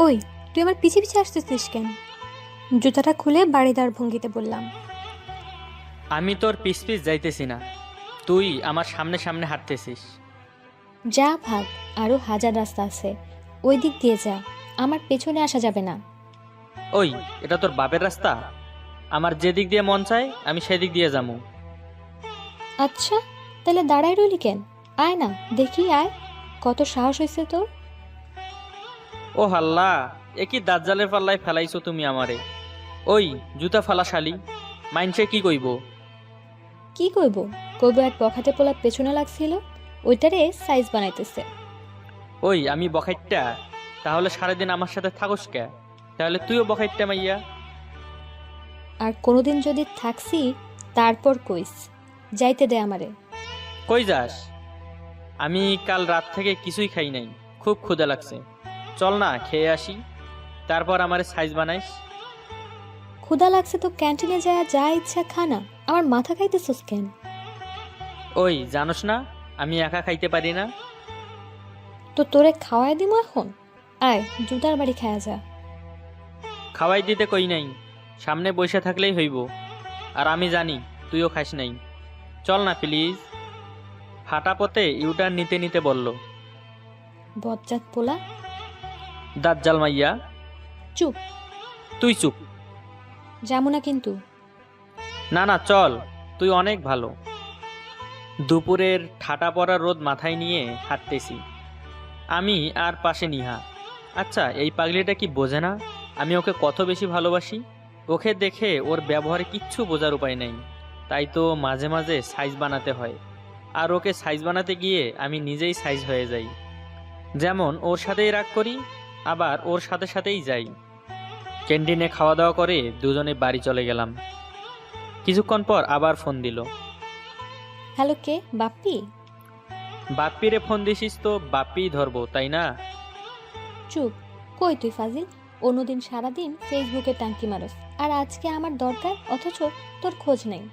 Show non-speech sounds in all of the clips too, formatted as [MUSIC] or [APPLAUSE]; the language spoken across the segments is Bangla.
ওই তুই আমার পিছে পিছে আসতেছিস কেন? জুতাটা খুলে বাড়িদার ভঙ্গিতে বললাম। আমি তোর পিস পিস যাইতেছি না। তুই আমার সামনে সামনে হাঁটতেছিস। যা ভাগ আরও হাজার রাস্তা আছে। ওই দিক দিয়ে যা আমার পেছনে আসা যাবে না। ওই এটা তোর বাপের রাস্তা? আমার যেদিক দিয়ে মন চায় আমি সেদিক দিয়ে যাব। আচ্ছা তাহলে দাঁড়াই রইলি কেন? আয় না দেখি আয়। কত সাহস হয়েছে তোর। ও হাল্লা একই দাজ্জালের পাল্লায় ফেলাইছো তুমি আমারে? ওই জুতা ফালা শালি মাইনসে কি কইব? কি কইব? কইব এক বখাতে পোলা পেছনে লাগছিল ওইটারে সাইজ বানাইতেছে। ওই আমি বখাইটটা তাহলে সারাদিন আমার সাথে থাকস কে? তাহলে তুইও বখাইটটা মাইয়া। আর কোনোদিন যদি থাকছি তারপর কইস যাইতে দে আমারে। কই যাস? আমি কাল রাত থেকে কিছুই খাই নাই খুব ক্ষুধা লাগছে। চল না খেয়ে আসি। তারপর আমার সাইজ বানাইস। ক্ষুধা লাগছে তো ক্যান্টিনে যায় যা ইচ্ছা খানা আমার মাথা খাইতেছস কেন? ওই জানোস না আমি একা খাইতে পারি না। তো তোরে খাওয়াই দিমু এখন? আয় জুতার বাড়ি খায়া যা। খাওয়াই দিতে কই নাই। সামনে বসে থাকলেই হইব। আর আমি জানি তুইও খাস নাই। চল না প্লিজ। ফাটা পথে ইউটার নিতে নিতে বলল। বজ্জাত পোলা দাজ্জাল মাইয়া। চুপ। তুই চুপ। যাব না কিন্তু। না না চল। তুই অনেক ভালো। দুপুরের ঠাটা পড়া রোদ মাথায় নিয়ে হাঁটতেছি। আমি আর পাশে নিহা। আচ্ছা এই পাগলিটা কি বোঝে না? আমি ওকে কত বেশি ভালোবাসি? ওকে দেখে ওর ব্যবহারে কিচ্ছু বোঝার উপায় নেই। তাই তো মাঝে মাঝে সাইজ বানাতে হয়। আর ওকে সাইজ বানাতে গিয়ে আমি নিজেই সাইজ হয়ে যাই। যেমন ওর সাথেই রাগ করি আবার ওর সাথে সাথেই যাই। ক্যান্টিনে খাওয়া দাওয়া করে দুজনে বাড়ি চলে গেলাম। কিছুক্ষণ পর আবার ফোন দিল। হ্যালো কে? বাপ্পি? বাপ্পিরে ফোন দিছিস তো বাপ্পি ধরবো তাই না? চুপ। কই তুই ফাজিল? অন্যদিন সারাদিন ফেসবুকে টাঙ্কি মারস। আর আজকে আমার দরকার অথচ তোর খোঁজ নেই।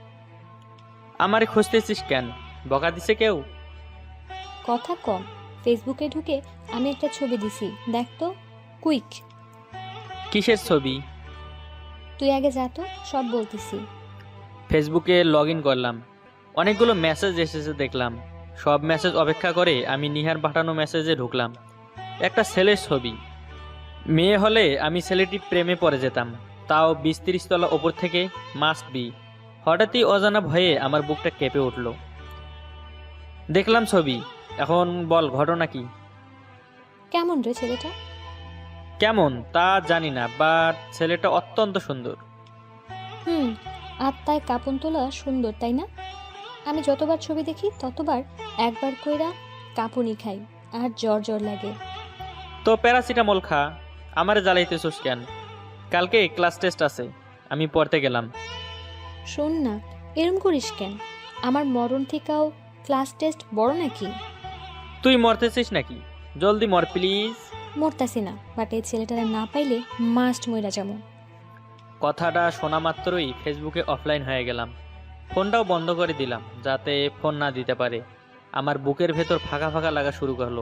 আমারে খুঁজতেছিস কেন? বকা দিছে কেউ? কথা কম। ফেসবুকে ঢুকে আমি একটা ছবি দিছি দেখ তো কুইক। কিসের ছবি? তুই আগে যা তো সব বলতেছি। ফেসবুকে লগ ইন করলাম। অনেকগুলো মেসেজ এসেছে দেখলাম। সব মেসেজ অপেক্ষা করে আমি নিহার পাঠানো মেসেজে ঢুকলাম। একটা ছেলের ছবি। মেয়ে হলে আমি ছেলেটি প্রেমে পড়ে যেতাম। তাও বিশ তিরিশ তলা ওপর থেকে মাস্ট বি হঠাৎই অজানা ভয়ে আমার বুকটা কেঁপে উঠল। দেখলাম ছবি। এখন বল ঘটনা কি? কেমন রে ছেলেটা? কেমন তা জানি না বাট ছেলেটা অত্যন্ত সুন্দর। হুম আত্মায় কাপন তোলা সুন্দর তাই না? আমি যতবার ছবি দেখি ততবার একবার কইরা কাপুনি খাই আর জ্বর জ্বর লাগে। তো প্যারাসিটামল খা আমারে জ্বালাইতেছোস কেন? কালকে ক্লাস টেস্ট আছে আমি পড়তে গেলাম। শোন না এরম করিস কেন? আমার মরণ থেকেও ক্লাস টেস্ট বড় নাকি? তুই মরতেছিস নাকি? জলদি মর প্লিজ মরতাছি না বাট এই ছেলেটারা না পাইলে মাস্ট মইরা যাব। কথাটা শোনা মাত্রই ফেসবুকে অফলাইন হয়ে গেলাম। ফোনটাও বন্ধ করে দিলাম যাতে ফোন না দিতে পারে। আমার বুকের ভেতর ফাঁকা ফাঁকা লাগা শুরু করল।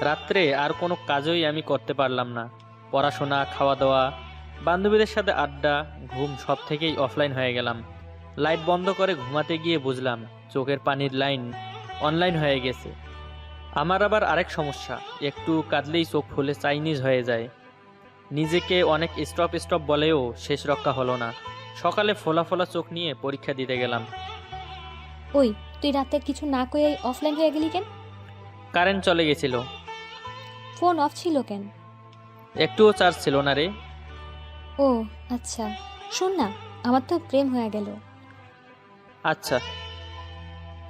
রাত্রে আর কোনো কাজই আমি করতে পারলাম না। পড়াশোনা খাওয়া দাওয়া বান্ধবীদের সাথে আড্ডা ঘুম সব থেকেই অফলাইন হয়ে গেলাম। লাইট বন্ধ করে ঘুমাতে গিয়ে বুঝলাম চোখের পানির লাইন অনলাইন হয়ে গেছে। আমার আবার আরেক সমস্যা একটু কাঁদলেই চোখ ফুলে চাইনিজ হয়ে যায়। নিজেকে অনেক স্টপ স্টপ বলেও শেষ রক্ষা হলো না। সকালে ফোলা ফোলা চোখ নিয়ে পরীক্ষা দিতে গেলাম। ওই তুই রাতে কিছু না কয়ে অফলাইন হয়ে গেলি কেন? কারেন্ট চলে গেছিল। ফোন অফ ছিল কেন? একটুও চার্জ ছিল না রে। ও আচ্ছা। শোন না আমার তো প্রেম হয়ে গেল। আচ্ছা।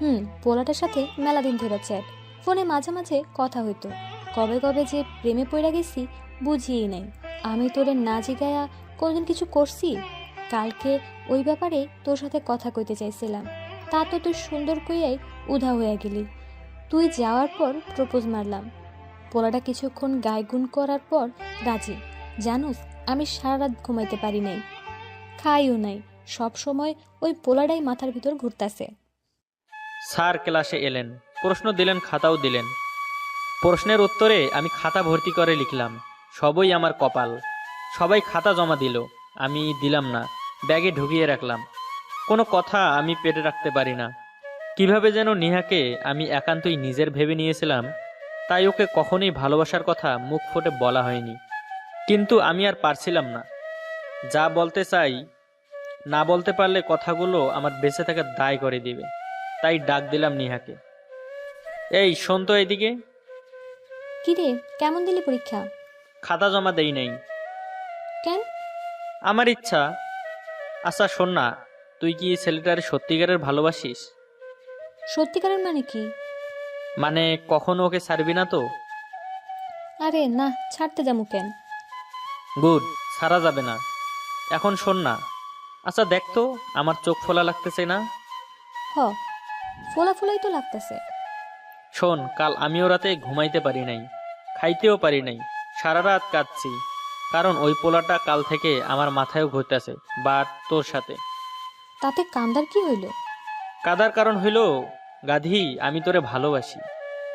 হুম পোলাটার সাথে মেলা দিন ধরে চ্যাট ফোনে মাঝে মাঝে কথা হইতো। কবে কবে যে প্রেমে পড়ে গেছি বুঝিয়েই নাই। আমি তোরে না জিগায়া কোনদিন কিছু করছি? কালকে ওই ব্যাপারে তোর সাথে কথা কইতে চাইছিলাম। তা তো তুই সুন্দর কইয়াই উধা হয়ে গেলি। তুই যাওয়ার পর প্রপোজ মারলাম। পোলাটা কিছুক্ষণ গায়গুন করার পর রাজি। জানুস, আমি সারা রাত ঘুমাইতে পারি নাই। খাইও নাই। সব সময় ওই পোলাটাই মাথার ভিতর ঘুরতাছে। স্যার ক্লাসে এলেন। প্রশ্ন দিলেন, খাতাও দিলেন। প্রশ্নের উত্তরে আমি খাতা ভর্তি করে লিখলাম, সবই আমার কপাল। সবাই খাতা জমা দিল, আমি দিলাম না, ব্যাগে ঢুকিয়ে রাখলাম। কোনো কথা আমি পেটে রাখতে পারি না। কীভাবে যেন নিহাকে আমি একান্তই নিজের ভেবে নিয়েছিলাম, তাই ওকে কখনোই ভালোবাসার কথা মুখ ফুটে বলা হয়নি। কিন্তু আমি আর পারছিলাম না। যা বলতে চাই, না বলতে পারলে কথাগুলো আমার বেঁচে থাকার দায় করে দিবে, তাই ডাক দিলাম নিহাকে। এই শোন তো এদিকে। কি রে কেমন দিলি পরীক্ষা? খাতা জমা দেই নাই। কেন? আমার ইচ্ছা। আচ্ছা শোন না তুই কি ছেলেটার সত্যিকারের ভালোবাসিস? সত্যিকারের মানে কি? মানে কখনো ওকে ছাড়বি না তো? আরে না ছাড়তে যাব কেন? গুড ছাড়া যাবে না। এখন শোন না। আচ্ছা দেখ তো আমার চোখ ফোলা লাগতেছে না? হ ফোলা ফোলাই তো লাগতেছে। শোন কাল আমিও রাতে ঘুমাইতে পারি নাই খাইতেও পারি নাই সারা রাত কাঁদছি কারণ ওই পোলাটা কাল থেকে আমার মাথায়ও ঘুরতেছে বা তোর সাথে। তাতে কান্দার কি হইল? কাদার কারণ হইল গাধি আমি তোরে ভালোবাসি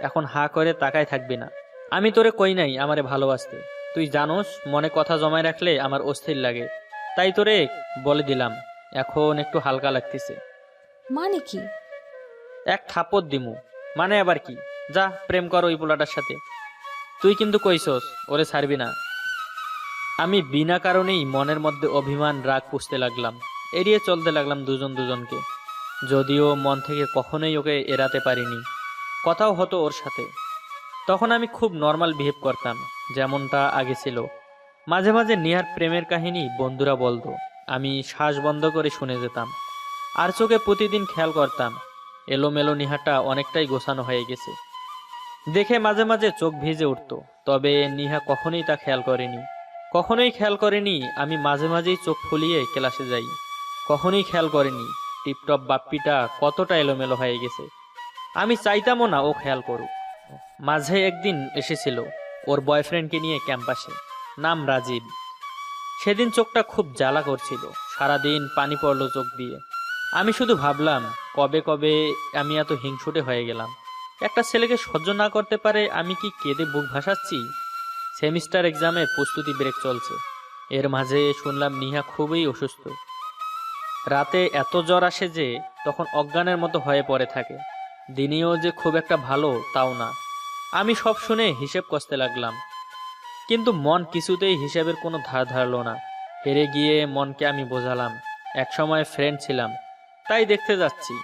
এখন হা করে তাকায় থাকবি না। আমি তোরে কই নাই আমারে ভালোবাসতে তুই জানোস মনে কথা জমায় রাখলে আমার অস্থির লাগে তাই তোরে বলে দিলাম এখন একটু হালকা লাগতেছে। মানে কি? এক থাপত দিমু মানে আবার কি? যা, প্রেম কর ওই পোলাটার সাথে। তুই কিন্তু কইছস, ওরে ছাড়বি না। আমি বিনা কারণেই মনের মধ্যে অভিমান, রাগ পুষতে লাগলাম। এড়িয়ে চলতে লাগলাম দুজন দুজনকে। যদিও মন থেকে কখনোই ওকে এড়াতে পারিনি। কথাও হতো ওর সাথে। তখন আমি খুব নর্মাল বিহেভ করতাম, যেমনটা আগে ছিল। মাঝে মাঝে নিহার প্রেমের কাহিনী বন্ধুরা বলতো। আমি শ্বাস বন্ধ করে শুনে যেতাম। আর চোখে প্রতিদিন খেয়াল করতাম এলোমেলো নিহাটা অনেকটাই গোছানো হয়ে গেছে। দেখে মাঝে মাঝে চোখ ভিজে উঠতো, তবে নিহা কখনোই তা খেয়াল করেনি। কখনোই খেয়াল করেনি, আমি মাঝে মাঝেই চোখ ফুলিয়ে ক্লাসে যাই। কখনোই খেয়াল করেনি, টিপটপ বাপ্পিটা কতটা এলোমেলো হয়ে গেছে। আমি চাইতামও না ও খেয়াল করুক। মাঝে একদিন এসেছিল, ওর বয়ফ্রেন্ডকে নিয়ে ক্যাম্পাসে। নাম রাজীব। সেদিন চোখটা খুব জ্বালা করছিল, সারাদিন পানি পড়ল চোখ দিয়ে। আমি শুধু ভাবলাম, কবে কবে আমি এত হিংসুটে হয়ে গেলাম। একটা ছেলেকে সহ্য না করতে পারে আমি কি কেঁদে বুক ভাসাচ্ছি? সেমিস্টার এক্সামের প্রস্তুতি ব্রেক চলছে। এর মাঝে শুনলাম নিহা খুবই অসুস্থ। রাতে এত জ্বর আসে যে তখন অজ্ঞানের মতো হয়ে পড়ে থাকে। দিনেও যে খুব একটা ভালো, তাও না। আমি সব শুনে হিসেব কষতে লাগলাম। কিন্তু মন কিছুতেই হিসেবের কোনো ধার ধারলো না। হেরে গিয়ে মনকে আমি বোঝালাম। একসময় ফ্রেন্ড ছিলাম। তাই দেখতে যাচ্ছি।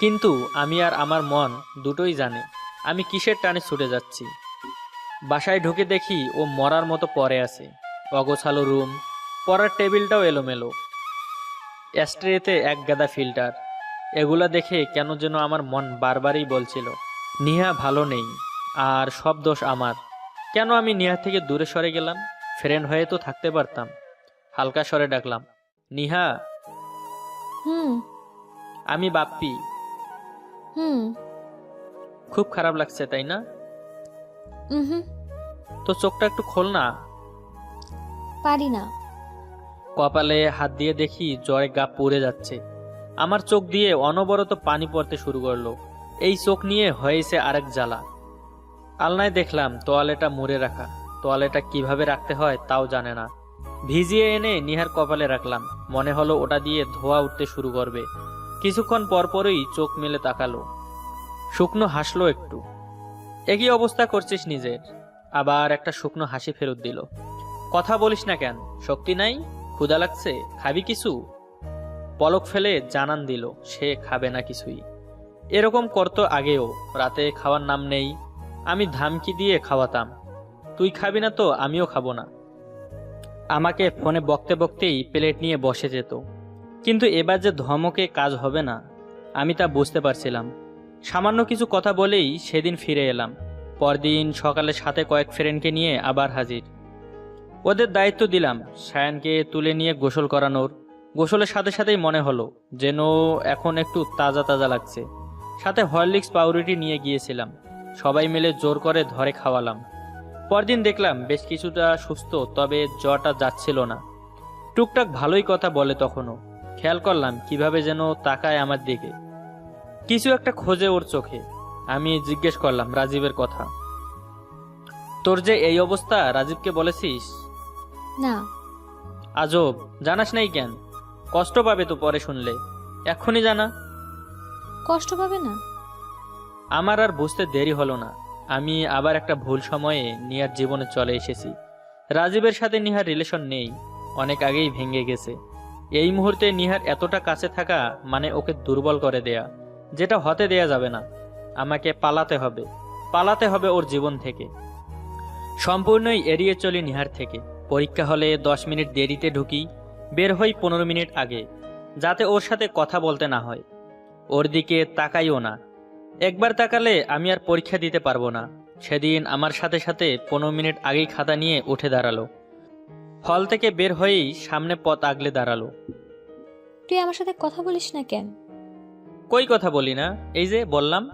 কিন্তু আমি আর আমার মন দুটোই জানে, আমি কিসের টানে ছুটে যাচ্ছি। বাসায় ঢুকে দেখি ও মরার মতো পরে আছে। অগোছালো রুম, পড়ার টেবিলটাও এলোমেলো। অ্যাস্ট্রেতে এক গাদা ফিল্টার, এগুলা দেখে কেন যেন আমার মন বারবারই বলছিল, নিহা ভালো নেই, আর সব দোষ আমার। কেন আমি নিহা থেকে দূরে সরে গেলাম? ফ্রেন্ড হয়ে তো থাকতে পারতাম। হালকা স্বরে ডাকলাম, নিহা? হুম আমি বাপ্পি। হুম। খুব খারাপ লাগছে তাই না? হুম তো চোখটা একটু খোল না। পারি না। কপালে হাত দিয়ে দেখি জ্বরে গা পুড়ে যাচ্ছে। আমার চোখ দিয়ে অনবরত পানি পড়তে শুরু করল। এই চোখ নিয়ে হয়েছে আরেক জ্বালা। আলনায় দেখলাম তোয়ালেটা মুড়ে রাখা। তোয়ালেটা কীভাবে রাখতে হয় তাও জানে না। ভিজিয়ে এনে নিহার কপালে রাখলাম। মনে হলো ওটা দিয়ে ধোয়া উঠতে শুরু করবে। কিছুক্ষণ পরপরই চোখ মেলে তাকালো। শুকনো হাসলো একটু। একই অবস্থা করছিস নিজের। আবার একটা শুকনো হাসি ফেরত দিল। কথা বলিস না কেন? শক্তি নাই? ক্ষুদা লাগছে? খাবি কিছু? পলক ফেলে জানান দিল, সে খাবে না কিছুই। এরকম করতো আগেও। রাতে খাওয়ার নাম নেই। আমি ধামকি দিয়ে খাওয়াতাম। তুই খাবি না তো, আমিও খাব না। আমাকে ফোনে বকতে বকতেই প্লেট নিয়ে বসে যেত। কিন্তু এবার যে ধমকে কাজ হবে না, আমি তা বুঝতে পারছিলাম। সামান্য কিছু কথা বলেই সেদিন ফিরে এলাম। পরদিন সকালে সাথে কয়েক ফ্রেন্ডকে নিয়ে আবার হাজির। ওদের দায়িত্ব দিলাম, সায়ানকে তুলে নিয়ে গোসল করানোর। গোসলের সাথে সাথেই মনে হলো যেন এখন একটু তাজা তাজা লাগছে। সাথে হরলিক্স পাউরুটি নিয়ে গিয়েছিলাম। সবাই মিলে জোর করে ধরে খাওয়ালাম। পরদিন দেখলাম বেশ কিছুটা সুস্থ, তবে জ্বরটা যাচ্ছিল না। টুকটাক ভালোই কথা বলে তখনও। খেয়াল করলাম কীভাবে যেন তাকায় আমার দিকে। কিছু একটা খোঁজে ওর চোখে। আমি জিজ্ঞেস করলাম রাজীবের কথা। তোর যে এই অবস্থা রাজীবকে বলেছিস? না। আজব জানাস নাই কেন? কষ্ট পাবে তো পরে শুনলে। এক্ষুনি জানা। কষ্ট পাবে না? আমার আর বুঝতে দেরি হলো না। আমি আবার একটা ভুল সময়ে নিহার জীবনে চলে এসেছি। রাজীবের সাথে নিহার রিলেশন নেই। অনেক আগেই ভেঙে গেছে। এই মুহূর্তে নিহার এতটা কাছে থাকা মানে ওকে দুর্বল করে দেয়া, যেটা হতে দেয়া যাবে না। আমাকে পালাতে হবে পালাতে হবে ওর জীবন থেকে। সম্পূর্ণই এড়িয়ে চলি নিহার থেকে। পরীক্ষা হলে দশ মিনিট দেরিতে ঢুকি, বের হই পনেরো মিনিট আগে, যাতে ওর সাথে কথা বলতে না হয়। ওর দিকে তাকাইও না। একবার তাকালে আমি আর পরীক্ষা দিতে পারব না। সেদিন আমার সাথে সাথে পনেরো মিনিট আগেই খাতা নিয়ে উঠে দাঁড়াল। হল থেকে বের হয়েই সামনে পথ আগলে দাঁড়াল। তুই আমার সাথে কথা বলিস না কেন? কই কথা বলি না? এই যে বললাম।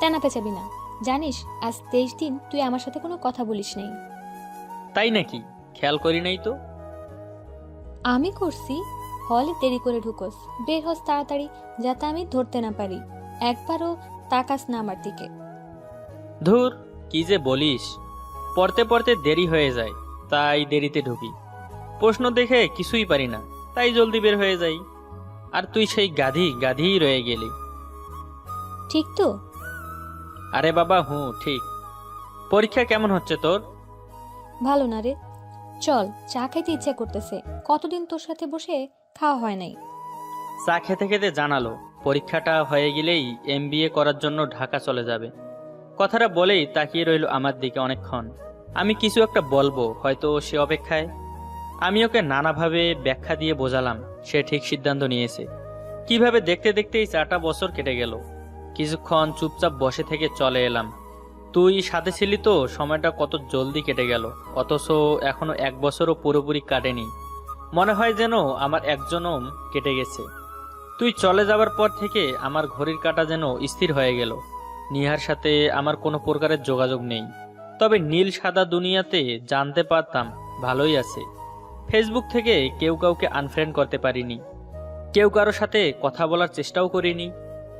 টানা পেঁচাবি না। জানিস আজ তেইশ দিন তুই আমার সাথে কোনো কথা বলিস নাই। তাই নাকি? খেয়াল করি নাই তো। আমি করছি। হলে দেরি করে ঢুকোস। বের হস তাড়াতাড়ি যাতে আমি ধরতে না পারি। একবারও তাকাস না আমার দিকে। ধুর কি যে বলিস। পড়তে পড়তে দেরি হয়ে যায়। তাই দেরিতে ঢুকি। প্রশ্ন দেখে কিছুই পারি না তাই জলদি বের হয়ে যাই। আর তুই সেই গাধি গাধিই রয়ে গেলি। ঠিক তো। আরে বাবা হুঁ ঠিক। পরীক্ষা কেমন হচ্ছে তোর? ভালো না রে। চল চা খেতে ইচ্ছা করতেছে। কতদিন তোর সাথে বসে খাওয়া হয় নাই? চা খেতে খেতে জানালো পরীক্ষাটা হয়ে গেলেই এম করার জন্য ঢাকা চলে যাবে। কথাটা বলেই তাকিয়ে রইল আমার দিকে অনেকক্ষণ। আমি কিছু একটা বলব, হয়তো সে অপেক্ষায়। আমি ওকে নানাভাবে ব্যাখ্যা দিয়ে বোঝালাম, সে ঠিক সিদ্ধান্ত নিয়েছে। কীভাবে দেখতে দেখতেই চারটা বছর কেটে গেল। কিছুক্ষণ চুপচাপ বসে থেকে চলে এলাম। তুই সাথে ছিলি তো, সময়টা কত জলদি কেটে গেল, অথচ এখনও এক বছরও পুরোপুরি কাটেনি। মনে হয় যেন আমার একজনও কেটে গেছে। তুই চলে যাবার পর থেকে আমার ঘড়ির কাঁটা যেন স্থির হয়ে গেল। নিহার সাথে আমার কোনো প্রকারের যোগাযোগ নেই। তবে নীল সাদা দুনিয়াতে জানতে পারতাম ভালোই আছে। ফেসবুক থেকে কেউ কাউকে আনফ্রেন্ড করতে পারিনি। কেউ কারও সাথে কথা বলার চেষ্টাও করিনি।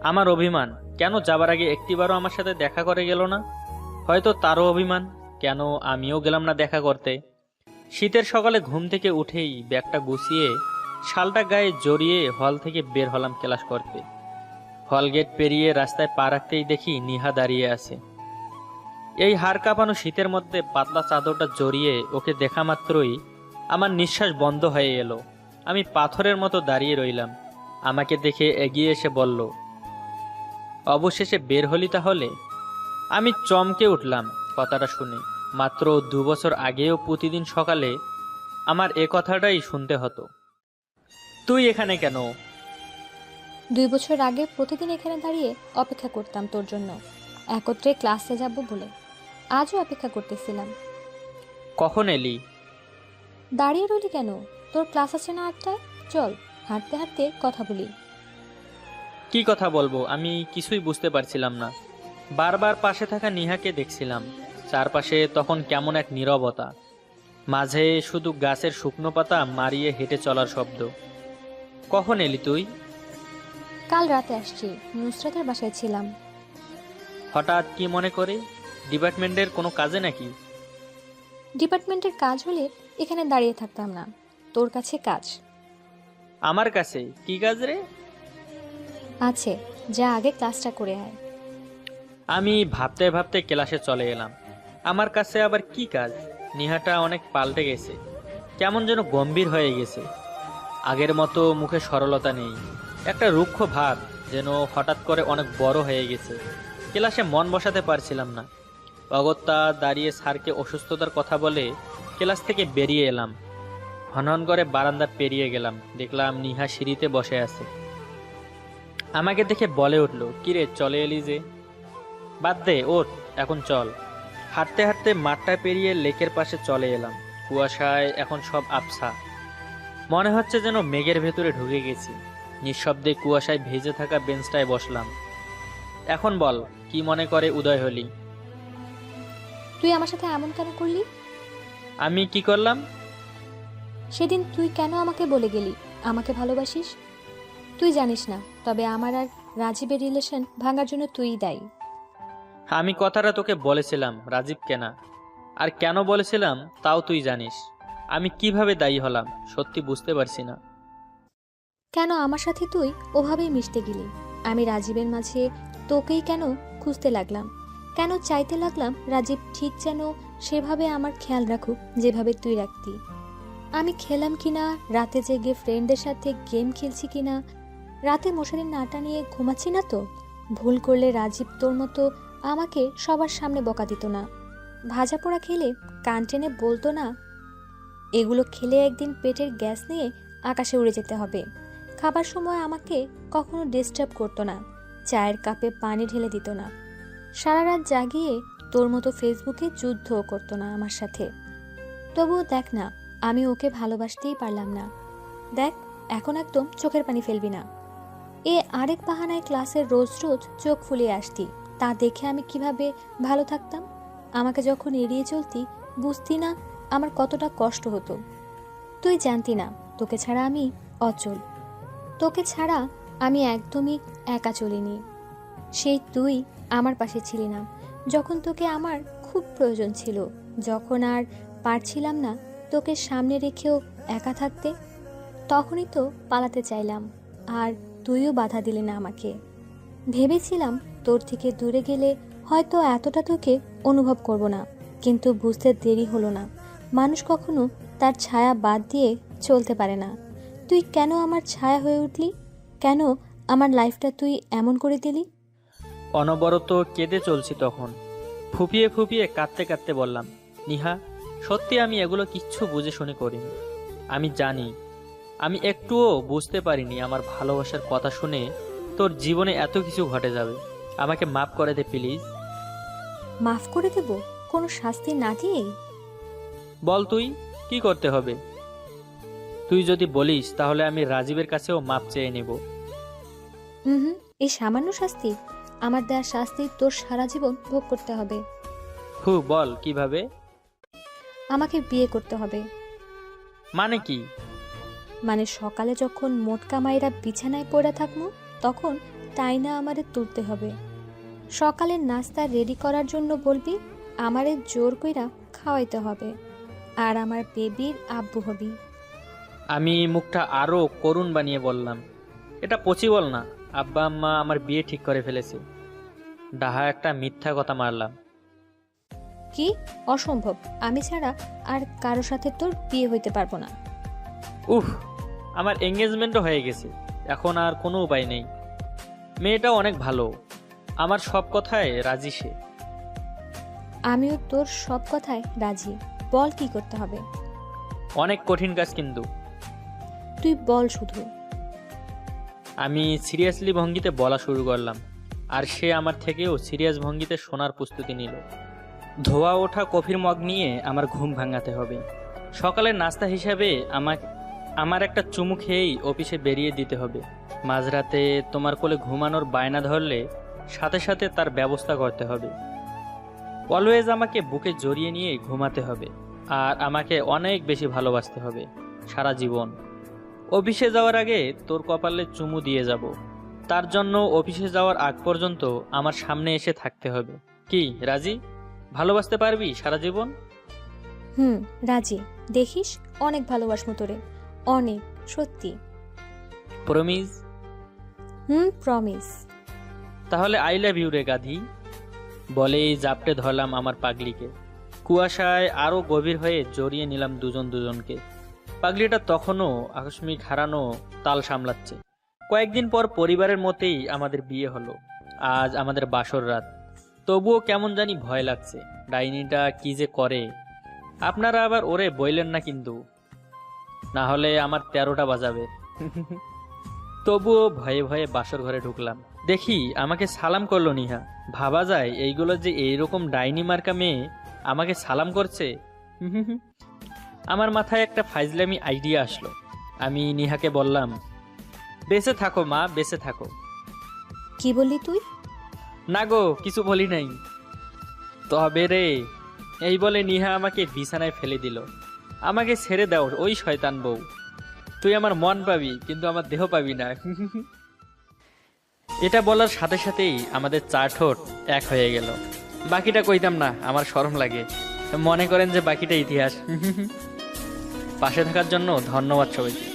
আমার অভিমান, কেন যাবার আগে একটিবারও আমার সাথে দেখা করে গেল না? হয়তো তারও অভিমান, কেন আমিও গেলাম না দেখা করতে? শীতের সকালে ঘুম থেকে উঠেই ব্যাগটা গুছিয়ে, শালটা গায়ে জড়িয়ে হল থেকে বের হলাম ক্লাস করতে। হল গেট পেরিয়ে রাস্তায় পা রাখতেই দেখি নিহা দাঁড়িয়ে আছে। এই হাড় কাঁপানো শীতের মধ্যে পাতলা চাদরটা জড়িয়ে ওকে দেখা মাত্রই আমার নিঃশ্বাস বন্ধ হয়ে এলো। আমি পাথরের মতো দাঁড়িয়ে রইলাম। আমাকে দেখে এগিয়ে এসে বলল, অবশেষে বের হলি তাহলে? আমি চমকে উঠলাম কথাটা শুনে। মাত্র দু বছর আগেও প্রতিদিন সকালে আমার এ কথাটাই শুনতে হতো। তুই এখানে কেন? দুই বছর আগে প্রতিদিন এখানে দাঁড়িয়ে অপেক্ষা করতাম তোর জন্য। একত্রে ক্লাসে যাব বলে। আজও অপেক্ষা করতেছিলাম। কখন এলি? দাঁড়িয়ে রইলি কেন? তোর ক্লাস আছে না আটটায়? চল হাঁটতে হাঁটতে কথা বলি। কি কথা বলব? আমি কিছুই বুঝতে পারছিলাম না। বারবার পাশে থাকা নিহাকে দেখছিলাম। চারপাশে তখন কেমন এক নীরবতা। মাঝে শুধু গাছের শুকনো পাতা মারিয়ে হেঁটে চলার শব্দ। কখন এলি তুই? কাল রাতে আসছি। নুসরাতের বাসায় ছিলাম। হঠাৎ কি মনে করে? ডিপার্টমেন্টের কোনো কাজে নাকি? ডিপার্টমেন্টের কাজ হলে এখানে দাঁড়িয়ে থাকতাম না। তোর কাছে কাজ। আমার কাছে? কি কাজ রে? আছে যা আগে ক্লাসটা করে আয়। আমি ভাবতে ভাবতে ক্লাসে চলে এলাম। আমার কাছে আবার কি কাজ? নিহাটা অনেক পাল্টে গেছে। কেমন যেন গম্ভীর হয়ে গেছে। আগের মতো মুখে সরলতা নেই। একটা রুক্ষ ভাব যেন হঠাৎ করে অনেক বড় হয়ে গেছে। ক্লাসে মন বসাতে পারছিলাম না। অগত্যা দাঁড়িয়ে স্যারকে অসুস্থতার কথা বলে ক্লাস থেকে বেরিয়ে এলাম। হনহন করে বারান্দা পেরিয়ে গেলাম। দেখলাম নিহা সিঁড়িতে বসে আছে। আমাকে দেখে বলে উঠল, কিরে, চলে এলি যে? বাদ দে, ওঠ, এখন চল। হাঁটতে হাঁটতে মাঠটা পেরিয়ে লেকের পাশে চলে এলাম। কুয়াশায় এখন সব আবছা। মনে হচ্ছে যেন মেঘের ভেতরে ঢুকে গেছি। নিঃশব্দে কুয়াশায় ভেজে থাকা বেঞ্চটায় বসলাম। এখন বল, কি মনে করে উদয় হলি? তুই আমার সাথে এমন কেন করলি? আমি কি করলাম? সেদিন তুই কেন আমাকে বলে গেলি? আমাকে ভালোবাসিস? তুই জানিস না তবে আমার আর রাজীবের রিলেশন ভাঙার জন্য তুই দায়ী। আমি কথাটা তোকে বলেছিলাম রাজীব কেনা। আর কেন বলেছিলাম তাও তুই জানিস। আমি কীভাবে দায়ী হলাম সত্যি বুঝতে পারছি না। কেন আমার সাথে তুই ওভাবেই মিশতে গেলি? আমি রাজীবের মাঝে তোকেই কেন খুঁজতে লাগলাম? কেন চাইতে লাগলাম রাজীব ঠিক যেন সেভাবে আমার খেয়াল রাখুক, যেভাবে তুই রাখতি। আমি খেলাম কিনা, রাতে জেগে ফ্রেন্ডের সাথে গেম খেলছি কিনা, রাতে মশারির নাটা নিয়ে ঘুমাচ্ছি না তো? ভুল করলে রাজীব তোর মতো আমাকে সবার সামনে বকা দিত না। ভাজা পোড়া খেলে কান টেনে বলতো না, এগুলো খেলে একদিন পেটের গ্যাস নিয়ে আকাশে উড়ে যেতে হবে। খাবার সময় আমাকে কখনো ডিস্টার্ব করতো না, চায়ের কাপে পানি ঢেলে দিত না। সারা রাত জাগিয়ে তোর মতো ফেসবুকে যুদ্ধও করতো না আমার সাথে। তবুও দেখ না, আমি ওকে ভালোবাসতেই পারলাম না। দেখ, এখন একদম চোখের পানি ফেলবি না। এ আরেক বাহানায় ক্লাসের রোজ রোজ চোখ ফুলিয়ে আসতি। তা দেখে আমি কীভাবে ভালো থাকতাম? আমাকে যখন এড়িয়ে চলতি, বুঝতি না আমার কতটা কষ্ট হতো। তুই জানতি না, তোকে ছাড়া আমি অচল। তোকে ছাড়া আমি একদমই একা চলিনি। সেই তুই আমার পাশে ছিলি না। যখন তোকে আমার খুব প্রয়োজন ছিল, যখন আর পারছিলাম না তোকে সামনে রেখেও একা থাকতে, তখনই তো পালাতে চাইলাম, আর তুইও বাধা দিলি না আমাকে। ভেবেছিলাম তোর থেকে দূরে গেলে হয়তো এতটা তোকে অনুভব করব না, কিন্তু বুঝতে দেরি হলো না। মানুষ কখনো তার ছায়া বাদ দিয়ে চলতে পারে না। তুই কেন আমার ছায়া হয়ে উঠলি? কেন আমার লাইফটা তুই এমন করে দিলি? অনবরত কেঁদে চলছি তখন। ফুপিয়ে ফুপিয়ে কাঁদতে কাঁদতে বললাম নিহা সত্যি আমি এগুলো কিচ্ছু বুঝে শুনে করিনি। আমি জানি আমি একটুও বুঝতে পারিনি আমার ভালোবাসার কথা শুনে তোর জীবনে এত কিছু ঘটে যাবে। আমাকে মাফ করে দে প্লিজ। মাফ করে দেব? কোনো শাস্তি না দিয়েই বল তুই কি করতে হবে? তুই যদি বলিস তাহলে আমি রাজীবের কাছেও মাপ চেয়ে নেব। হুম এই সামান্য শাস্তি। আমার দেওয়া শাস্তি তোর সারা জীবন ভোগ করতে হবে। হু বল কীভাবে? আমাকে বিয়ে করতে হবে। মানে কি? মানে সকালে যখন মোটকা মায়েরা বিছানায় পড়ে থাকব তখন তাই না আমারে তুলতে হবে। সকালের নাস্তা রেডি করার জন্য বলবি আমারে জোর কইরা খাওয়াইতে হবে। আর আমার বেবির আব্বু হবি। আমি মুখটা আরও করুণ বানিয়ে বললাম। এটা পচিবল না। আব্বা আম্মা আমার বিয়ে ঠিক করে ফেলেছে। ডাহা একটা মিথ্যা কথা মারলাম। কি? অসম্ভব। আমি ছাড়া আর কারও সাথে তোর বিয়ে হইতে পারব না। উফ আমার এঙ্গেজমেন্টও হয়ে গেছে। এখন আর কোনো উপায় নেই। মেয়েটাও অনেক ভালো। আমার সব কথায় রাজি সে। আমিও তোর সব কথায় রাজি। বল কি করতে হবে? অনেক কঠিন কাজ কিন্তু। তুই বল শুধু। আমি সিরিয়াসলি ভঙ্গিতে বলা শুরু করলাম, আর সে আমার থেকেও সিরিয়াস ভঙ্গিতে শোনার প্রস্তুতি নিল। ধোয়া ওঠা কফির মগ নিয়ে আমার ঘুম ভাঙাতে হবে। সকালের নাস্তা হিসাবে আমার আমার একটা চুমু খেয়েই অফিসে বেরিয়ে দিতে হবে। মাঝরাতে তোমার কোলে ঘুমানোর বায়না ধরলে সাথে সাথে তার ব্যবস্থা করতে হবে। অলওয়েজ আমাকে বুকে জড়িয়ে নিয়ে ঘুমাতে হবে, আর আমাকে অনেক বেশি ভালোবাসতে হবে, সারা জীবন। অফিসে যাওয়ার আগে তোর কপালে চুমু দিয়ে যাব। তার জন্য অফিসে যাওয়ার আগ পর্যন্ত আমার সামনে এসে থাকতে হবে। কি রাজি? ভালোবাসতে পারবি সারা জীবন? হুম রাজি। দেখিস অনেক ভালোবাসমো তোরে অনেক সত্যি। প্রমিজ? হুম প্রমিস তাহলে আই লাভ ইউ রে গাধি। বলেই জাপটে ধরলাম আমার পাগলিকে। কুয়াশায় আরও গভীর হয়ে জড়িয়ে নিলাম দুজন দুজনকে। পাগলিটা তখনও আকস্মিক হারানো তাল সামলাচ্ছে। কয়েকদিন পর পরিবারের মতেই আমাদের বিয়ে হলো। আজ আমাদের বাসর রাত। তবুও কেমন জানি ভয় লাগছে। ডাইনিটা কি যে করে? আপনারা আবার ওরে বইলেন না কিন্তু। না হলে আমার তেরোটা বাজাবে। [LAUGHS] তবুও ভয়ে ভয়ে বাসর ঘরে ঢুকলাম। দেখি, আমাকে সালাম করল নিহা। ভাবা যায়, এইগুলো যে এইরকম ডাইনি মার্কা মেয়ে আমাকে সালাম করছে? [LAUGHS] আমার মাথায় একটা ফাইজলামি আইডিয়া আসলো। আমি নিহাকে বললাম বেঁচে থাকো মা বেঁচে থাকো। কি বললি তুই? না গো কিছু বলি নাই। তবে রে এই বলে নিহা আমাকে বিছানায় ফেলে দিল। আমাকে ছেড়ে দাও ওই শয়তান বউ। তুই আমার মন পাবি কিন্তু আমার দেহ পাবি না। [LAUGHS] এটা বলার সাথে সাথেই আমাদের চার ঠোঁট এক হয়ে গেল। বাকিটা কইতাম না আমার শরম লাগে। মনে করেন যে বাকিটা ইতিহাস। [LAUGHS] পাশে থাকার জন্য ধন্যবাদ সবাইকে।